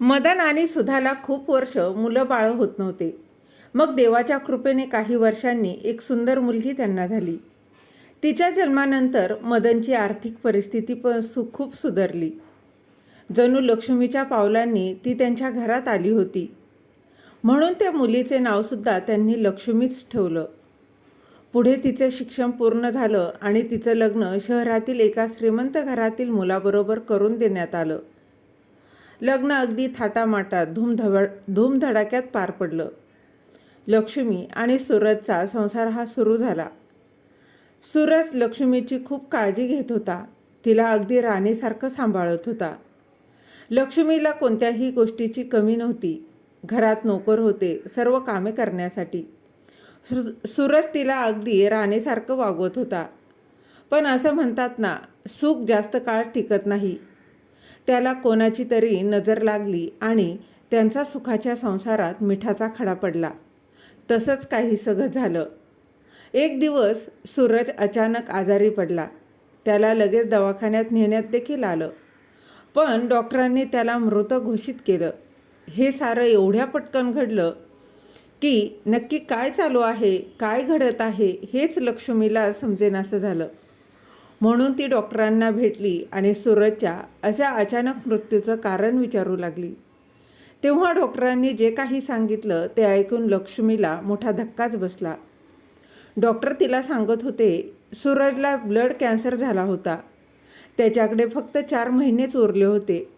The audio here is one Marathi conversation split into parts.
मदन आणि सुधाला खूप वर्ष मुलं बाळं होत नव्हते. मग देवाच्या कृपेने काही वर्षांनी एक सुंदर मुलगी त्यांना झाली. तिच्या जन्मानंतर मदनची आर्थिक परिस्थिती पण सु खूप सुधारली. जणू लक्ष्मीच्या पावलांनी ती त्यांच्या घरात आली होती. म्हणून त्या मुलीचे नावसुद्धा त्यांनी लक्ष्मीच ठेवलं. पुढे तिचे शिक्षण पूर्ण झालं आणि तिचं लग्न शहरातील एका श्रीमंत घरातील मुलाबरोबर करून देण्यात आलं. लग्न अगदी थाटामाटात धूमधड धूमधडाक्यात पार पडलं. लक्ष्मी आणि सूरजचा संसार हा सुरू झाला. सूरज लक्ष्मीची खूप काळजी घेत होता. तिला अगदी राणीसारखं सांभाळत होता. लक्ष्मीला कोणत्याही गोष्टीची कमी नव्हती. घरात नोकर होते सर्व कामे करण्यासाठी. सु- सूरज तिला अगदी राणीसारखं वागवत होता. पण असं म्हणतात ना सुख जास्त काळ टिकत नाही. त्याला कोणाची तरी नजर लागली आणि त्यांचा सुखाच्या संसारात मिठाचा खडा पडला. तसंच काही सगळं झालं. एक दिवस सूरज अचानक आजारी पडला. त्याला लगेच दवाखान्यात नेण्यात देखील आलं. पण डॉक्टरांनी त्याला मृत घोषित केलं. हे सारं एवढ्या पटकन घडलं की नक्की काय चालू आहे काय घडत आहे हेच लक्ष्मीला समजेनासं झालं. म्हणून ती डॉक्टरांना भेटली आणि सूरजच्या अशा अचानक मृत्यूचं कारण विचारू लागली. तेव्हा डॉक्टरांनी जे काही सांगितलं ते ऐकून लक्ष्मीला मोठा धक्काच बसला. डॉक्टर तिला सांगत होते सूरजला ब्लड कॅन्सर झाला होता. त्याच्याकडे फक्त चार महिनेच उरले होते.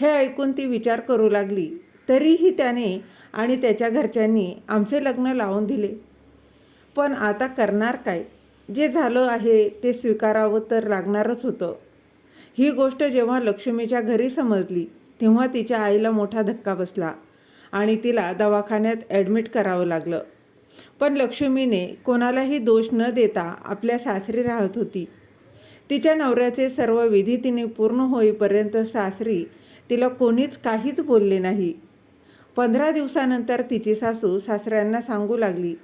हे ऐकून ती विचार करू लागली. तरीही त्याने आणि त्याच्या घरच्यांनी आमचे लग्न लावून दिले. पण आता करणार काय? जे झालं आहे ते स्वीकारावं तर लागणारच होतं. ही गोष्ट जेव्हा लक्ष्मीच्या घरी समजली तेव्हा तिच्या आईला मोठा धक्का बसला आणि तिला दवाखान्यात ॲडमिट करावं लागलं. पण लक्ष्मीने कोणालाही दोष न देता आपल्या सासरी राहत होती. तिच्या नवऱ्याचे सर्व विधी तिने पूर्ण होईपर्यंत सासरी तिला कोणीच काहीच बोलले नाही. पंधरा दिवसानंतर तिची सासू सासऱ्यांना सांगू लागली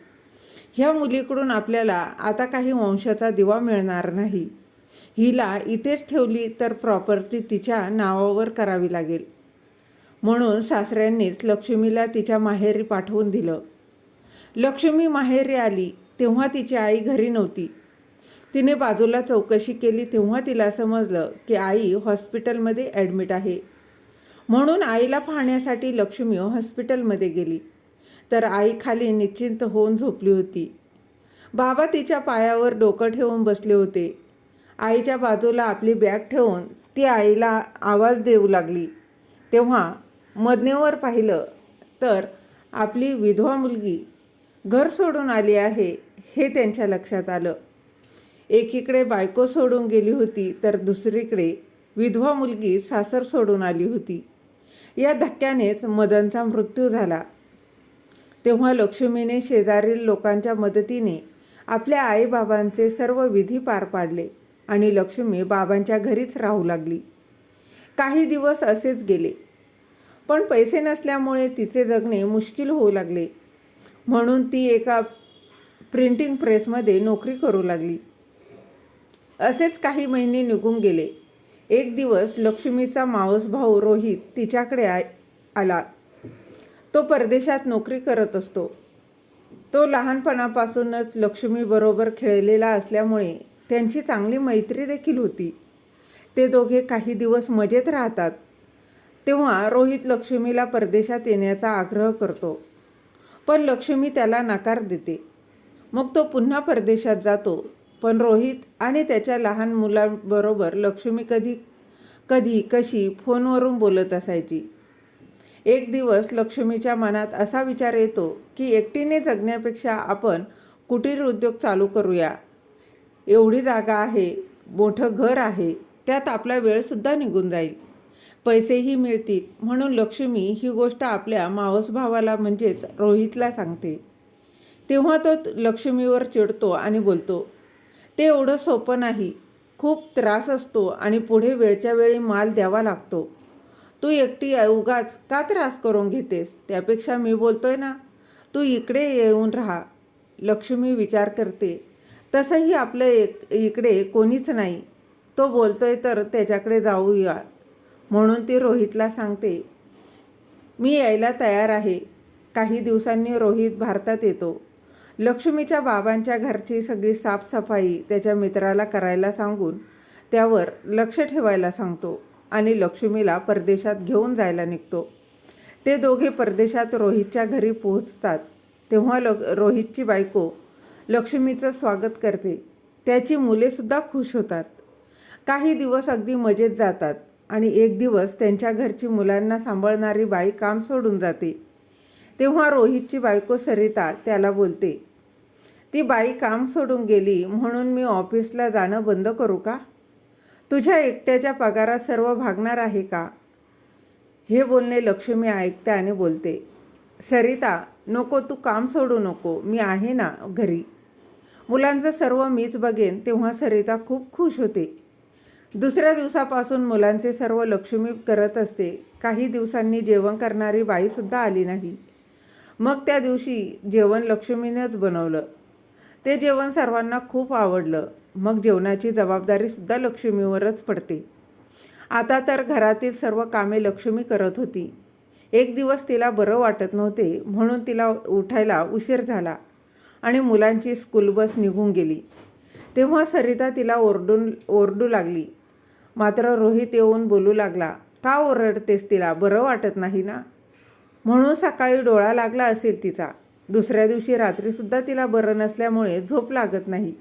ह्या मुलीकडून आपल्याला आता काही वंशाचा दिवा मिळणार नाही. हिला इथेच ठेवली तर प्रॉपर्टी तिच्या नावावर करावी लागेल. म्हणून सासऱ्यांनीच लक्ष्मीला तिच्या माहेरी पाठवून दिलं. लक्ष्मी माहेरी आली तेव्हा तिची आई घरी नव्हती. तिने बाजूला चौकशी केली तेव्हा तिला समजलं की आई हॉस्पिटलमध्ये ॲडमिट आहे. म्हणून आईला पाहण्यासाठी लक्ष्मी हॉस्पिटलमध्ये गेली. तर आई खाली निश्चिंत होऊन झोपली होती. बाबा तिच्या पायावर डोकं ठेवून बसले होते. आईच्या बाजूला आपली बॅग ठेवून ती आईला आवाज देऊ लागली. तेव्हा मदनेवर पाहिलं तर आपली विधवा मुलगी घर सोडून आली आहे हे त्यांच्या लक्षात आलं. एकीकडे बायको सोडून गेली होती तर दुसरीकडे विधवा मुलगी सासर सोडून आली होती. या धक्क्यानेच मदनचा मृत्यू झाला. तेव्हा लक्ष्मीने शेजारील लोकांच्या मदतीने आपल्या आईबाबांचे सर्व विधी पार पाडले आणि लक्ष्मी बाबांच्या घरीच राहू लागली. काही दिवस असेच गेले. पण पैसे नसल्यामुळे तिचे जगणे मुश्किल होऊ लागले. म्हणून ती एका प्रिंटिंग प्रेसमध्ये नोकरी करू लागली. असेच काही महिने निघून गेले. एक दिवस लक्ष्मीचा मावस भाऊ रोहित तिच्याकडे आला. तो परदेशात नोकरी करत असतो. तो लहानपणापासूनच लक्ष्मीबरोबर खेळलेला असल्यामुळे त्यांची चांगली मैत्री देखील होती. ते दोघे काही दिवस मजेत राहतात. तेव्हा रोहित लक्ष्मीला परदेशात येण्याचा आग्रह करतो. पण लक्ष्मी त्याला नकार देते. मग तो पुन्हा परदेशात जातो. पण रोहित आणि त्याच्या लहान मुलांबरोबर लक्ष्मी कधी कधी कशी फोनवरून बोलत असायची. एक दिवस लक्ष्मीच्या मनात असा विचार येतो की एकटीने जगण्यापेक्षा आपण कुटीर उद्योग चालू करूया. एवढी जागा आहे मोठं घर आहे त्यात आपला वेळसुद्धा निघून जाईल. पैसेही मिळतील म्हणून लक्ष्मी ही गोष्ट आपल्या मावस भावाला म्हणजेच रोहितला सांगते. तेव्हा तो लक्ष्मीवर चिडतो आणि बोलतो ते एवढं सोपं नाही. खूप त्रास असतो आणि पुढे वेळच्या वेळी माल द्यावा लागतो. तू एकटी उगाच का त्रास करून घेतेस? त्यापेक्षा मी बोलतोय ना तू इकडे येऊन राहा. लक्ष्मी विचार करते. तसंही आपलं एक इकडे कोणीच नाही. तो बोलतोय तर त्याच्याकडे जाऊया. म्हणून ती रोहितला सांगते मी यायला तयार आहे. काही दिवसांनी रोहित भारतात येतो. लक्ष्मीच्या बाबांच्या घरची सगळी साफसफाई त्याच्या मित्राला करायला सांगून त्यावर लक्ष ठेवायला सांगतो. आणि लक्ष्मीला परदेशात घेऊन जायला निघतो. ते दोघे परदेशात रोहितच्या घरी पोहोचतात. तेव्हा ल रोहितची बायको लक्ष्मीचं स्वागत करते. त्याची मुलेसुद्धा खुश होतात. काही दिवस अगदी मजेत जातात आणि एक दिवस त्यांच्या घरची मुलांना सांभाळणारी बाई काम सोडून जाते. तेव्हा रोहितची बायको सरिता त्याला बोलते ती बाई काम सोडून गेली म्हणून मी ऑफिसला जाणं बंद करू का? तुझ्या एकट्याच्या पगारात सर्व भागणार आहे का? हे बोलणे लक्ष्मी ऐकते आणि बोलते. सरिता नको तू काम सोडू नको. मी आहे ना घरी. मुलांचं सर्व मीच बघेन तेव्हा सरिता खूप खुश होते. दुसऱ्या दिवसापासून मुलांचे सर्व लक्ष्मी करत असते. काही दिवसांनी जेवण करणारी बाईसुद्धा आली नाही. मग त्या दिवशी जेवण लक्ष्मीनेच बनवलं. ते जेवण सर्वांना खूप आवडलं. मग जेवणाची जबाबदारीसुद्धा लक्ष्मीवरच पडते. आता तर घरातील सर्व कामे लक्ष्मी करत होती. एक दिवस तिला बरं वाटत नव्हते म्हणून तिला उठायला उशीर झाला आणि मुलांची स्कूल बस निघून गेली. तेव्हा सरिता तिला ओरडून ओरडू लागली. मात्र रोहित येऊन बोलू लागला का ओरडतेस तिला? बरं वाटत नाही ना? म्हणून सकाळी डोळा लागला असेल तिचा. दुसऱ्या दिवशी रात्रीसुद्धा तिला बरं नसल्यामुळे झोप लागत नाही.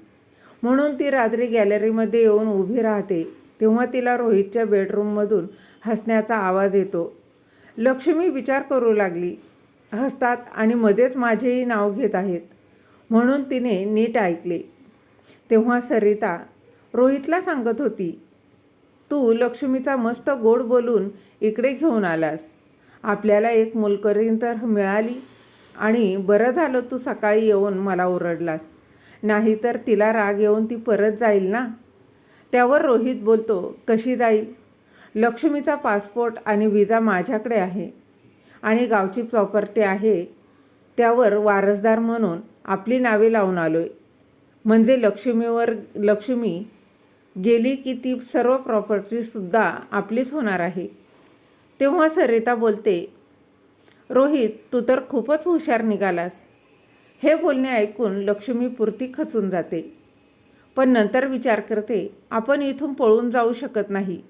म्हणून ती रात्री गॅलरीमध्ये येऊन उभी राहते. तेव्हा तिला रोहितच्या बेडरूममधून हसण्याचा आवाज येतो. लक्ष्मी विचार करू लागली. हसतात आणि मध्येच माझेही नाव घेत आहेत. म्हणून तिने नीट ऐकले. तेव्हा सरिता रोहितला सांगत होती तू लक्ष्मीचा मस्त गोड बोलून इकडे घेऊन आलास. आपल्याला एक मुलकरीन तर मिळाली आणि बरं झालं तू सकाळी येऊन मला ओरडलास. नाहीतर तिला राग येऊन ती परत जाईल ना? त्यावर रोहित बोलतो कशी जाईल? लक्ष्मीचा पासपोर्ट आणि विजा माझ्याकडे आहे आणि गावची प्रॉपर्टी आहे. त्यावर वारसदार म्हणून आपली नावे लावून आलो आहे म्हणजे लक्ष्मीवर लक्ष्मी गेली की ती सर्व प्रॉपर्टीसुद्धा आपलीच होणार आहे. तेव्हा सरिता बोलते रोहित तू तर खूपच हुशार निघालास. हे बोलणे ऐकून लक्ष्मी पुरती खचून जाते. पण नंतर विचार करते आपण इथून पळून जाऊ शकत नाही.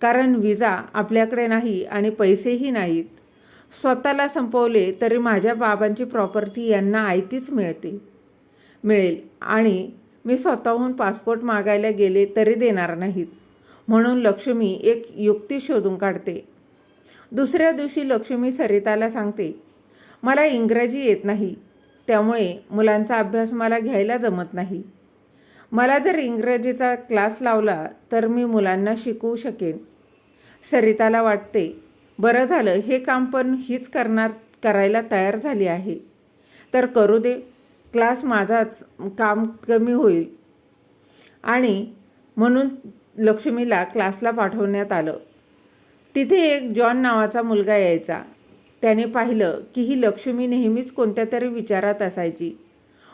कारण विजा आपल्याकडे नाही आणि पैसेही नाहीत. स्वतःला संपवले तरी माझ्या बाबांची प्रॉपर्टी यांना आयतीच मिळते. मिळेल. आणि मी स्वतःहून पासपोर्ट मागायला गेले तरी देणार नाहीत. म्हणून लक्ष्मी एक युक्ती शोधून काढते. दुसऱ्या दिवशी लक्ष्मी सरिताला सांगते मला इंग्रजी येत नाही. त्यामुळे मुलांचा अभ्यास मला घ्यायला जमत नाही. मला जर इंग्रजीचा क्लास लावला तर मी मुलांना शिकवू शकेन. सरिताला वाटते बरं झालं हे काम पण हीच करणार करायला तयार झाली आहे. तर करू दे क्लास माझाच काम कमी होईल. आणि म्हणून लक्ष्मीला क्लासला पाठवण्यात आलं. तिथे एक जॉन नावाचा मुलगा यायचा. त्याने पाहिलं की ही लक्ष्मी नेहमीच कोणत्या तरी विचारात असायची.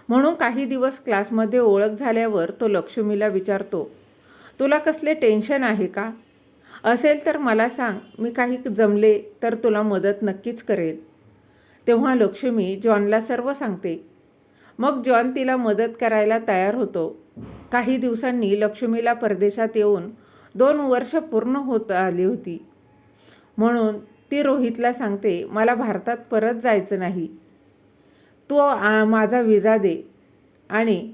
म्हणून काही दिवस क्लासमध्ये ओळख झाल्यावर तो लक्ष्मीला विचारतो तुला कसले टेन्शन आहे का? असेल तर मला सांग मी काही जमले तर तुला मदत नक्कीच करेल. तेव्हा लक्ष्मी जॉनला सर्व सांगते. मग जॉन तिला मदत करायला तयार होतो. काही दिवसांनी लक्ष्मीला परदेशात येऊन दोन वर्ष पूर्ण होत आली होती. म्हणून ती रोहितला सांगते मला भारतात परत जायचं नाही. तो आ, माझा विजा दे आणि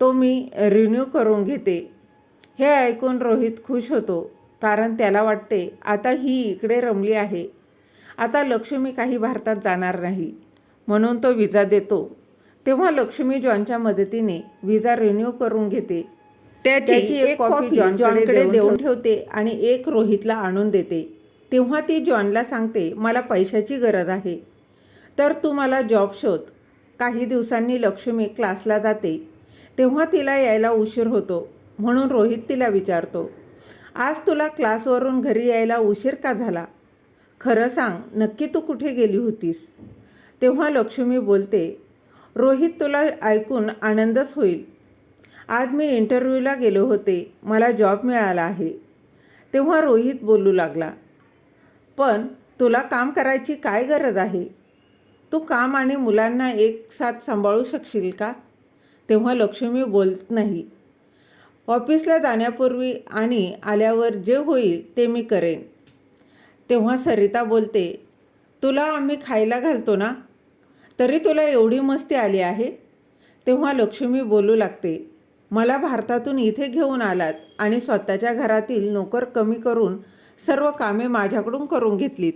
तो मी रिन्यू करून घेते. हे ऐकून रोहित खुश होतो कारण त्याला वाटते आता ही इकडे रमली आहे. आता लक्ष्मी काही भारतात जाणार नाही. म्हणून तो विजा देतो. तेव्हा लक्ष्मी जॉनच्या मदतीने विजा रिन्यू करून घेते. त्याची एक कॉफी जॉनकडे देऊन ठेवते आणि एक रोहितला आणून देते. तेव्हा ती जॉनला सांगते मला पैशाची गरज आहे. तर तू मला जॉब शोध. काही दिवसांनी लक्ष्मी क्लासला जाते. तेव्हा तिला यायला उशीर होतो म्हणून रोहित तिला विचारतो आज तुला क्लासवरून घरी यायला उशीर का झाला? खरं सांग नक्की तू कुठे गेली होतीस? तेव्हा लक्ष्मी बोलते रोहित तुला ऐकून आनंदच होईल. आज मी इंटरव्ह्यूला गेलो होते मला जॉब मिळाला आहे. तेव्हा रोहित बोलू लागला पण तुला काम करायची काय गरज आहे? तू काम आणि मुलांना एक साथ सांभाळू शकशील का? तेव्हा लक्ष्मी बोलत नाही. ऑफिसला जाण्यापूर्वी आणि आल्यावर जे होईल ते मी करेन. तेव्हा सरिता बोलते तुला आम्ही खायला घालतो ना? तरी तुला एवढी मस्ती आली आहे? तेव्हा लक्ष्मी बोलू लागते मला भारतातून इथे घेऊन आलात आणि स्वतःच्या घरातील नोकर कमी करून सर्व कामे माझ्याकडून करून घेतलीत.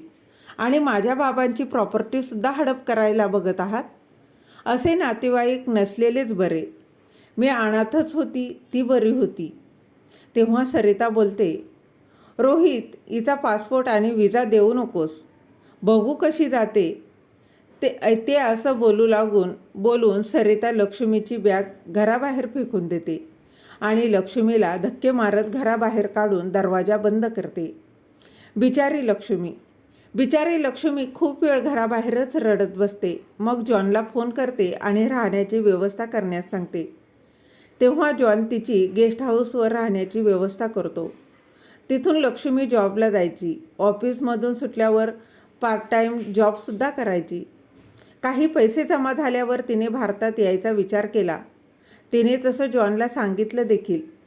आणि माझ्या बाबांची प्रॉपर्टीसुद्धा हडप करायला बघत आहात. असे नातेवाईक नसलेलेच बरे. मी अनाथच होती ती बरी होती. तेव्हा सरिता बोलते रोहित हिचा पासपोर्ट आणि विजा देऊ नकोस. बघू कशी जाते. ते ते असं बोलू लागून बोलून सरिता लक्ष्मीची बॅग घराबाहेर फेकून देते आणि लक्ष्मीला धक्के मारत घराबाहेर काढून दरवाजा बंद करते. बिचारी लक्ष्मी. बिचारी लक्ष्मी खूप वेळ घराबाहेरच रडत बसते. मग जॉनला फोन करते आणि राहण्याची व्यवस्था करण्यास सांगते. तेव्हा जॉन तिची गेस्ट हाऊसवर राहण्याची व्यवस्था करतो. तिथून लक्ष्मी जॉबला जायची. ऑफिसमधून सुटल्यावर पार्ट टाईम जॉबसुद्धा करायची. काही पैसे जमा झाल्यावर तिने भारतात यायचा विचार केला. तिने तसं जॉनला सांगितलं देखील.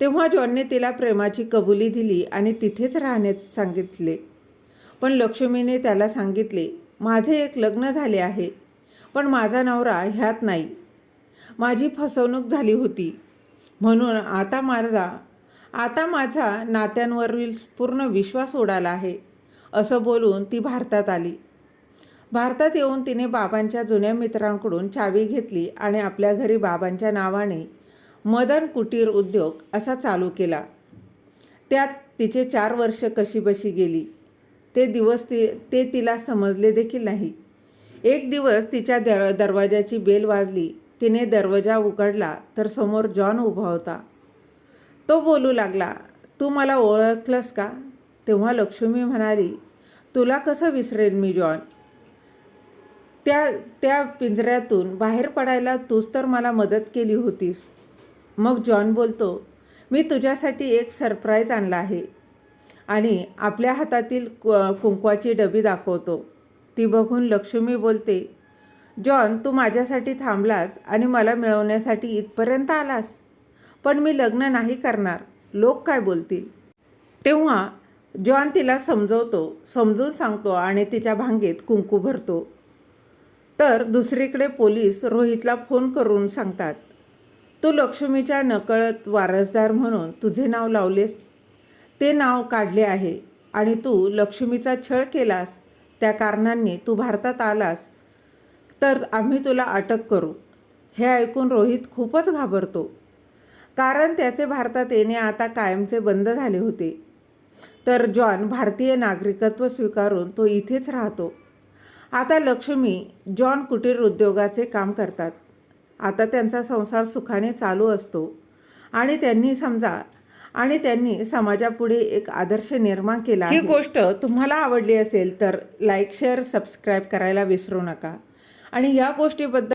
तेव्हा जॉनने तिला प्रेमाची कबुली दिली आणि तिथेच राहण्यास सांगितले. पण लक्ष्मीने त्याला सांगितले माझे एक लग्न झाले आहे पण माझा नवरा ह्यात नाही. माझी फसवणूक झाली होती. म्हणून आता माझा आता माझा नात्यांवरील पूर्ण विश्वास उडाला आहे असं बोलून ती भारतात आली. भारतात येऊन तिने बाबांच्या जुन्या मित्रांकडून चावी घेतली आणि आपल्या घरी बाबांच्या नावाने मदन कुटीर उद्योग असा चालू केला. त्यात तिचे चार वर्ष कशीबशी गेली ते दिवस ती ते तिला समजले देखील नाही. एक दिवस तिच्या दर दरवाजाची बेल वाजली तिने दरवाजा उघडला तर समोर जॉन उभा होता. तो बोलू लागला तू मला ओळखलंस का? तेव्हा लक्ष्मी म्हणाली तुला कसं विसरेल मी जॉन? त्या त्या पिंजऱ्यातून बाहेर पडायला तूच तर मला मदत केली होतीस. मग जॉन बोलतो मी तुझ्यासाठी एक सरप्राईज आणला आहे आणि आपल्या हातातील कुंकवाची डबी दाखवतो. ती बघून लक्ष्मी बोलते जॉन तू माझ्यासाठी थांबलास आणि मला मिळवण्यासाठी इथपर्यंत आलास. पण मी लग्न नाही करणार. लोक काय बोलतील? तेव्हा जॉन तिला समजवतो समजून सांगतो आणि तिच्या भांगेत कुंकू भरतो. तर दुसरीकडे पोलीस रोहितला फोन करून सांगतात तू लक्ष्मीच्या नकळत वारसदार म्हणून तुझे नाव लावलेस. ते नाव काढले आहे आणि तू लक्ष्मीचा छळ केलास. त्या कारणांनी तू भारतात आलास. तर आम्ही तुला अटक करू. हे ऐकून रोहित खूपच घाबरतो. कारण त्याचे भारतात येणे आता कायमचे बंद झाले होते. तर जॉन भारतीय नागरिकत्व स्वीकारून तो इथेच राहतो. आता लक्ष्मी जॉन कुटीर उद्योगाचे काम करतात. आता त्यांचा संसार सुखाने चालू असतो. आणि त्यांनी समजा आणि त्यांनी समाजापुढे एक आदर्श निर्माण केला ही गोष्ट तुम्हाला आवडली असेल तर लाईक शेअर सबस्क्राईब करायला विसरू नका. आणि या गोष्टीबद्दल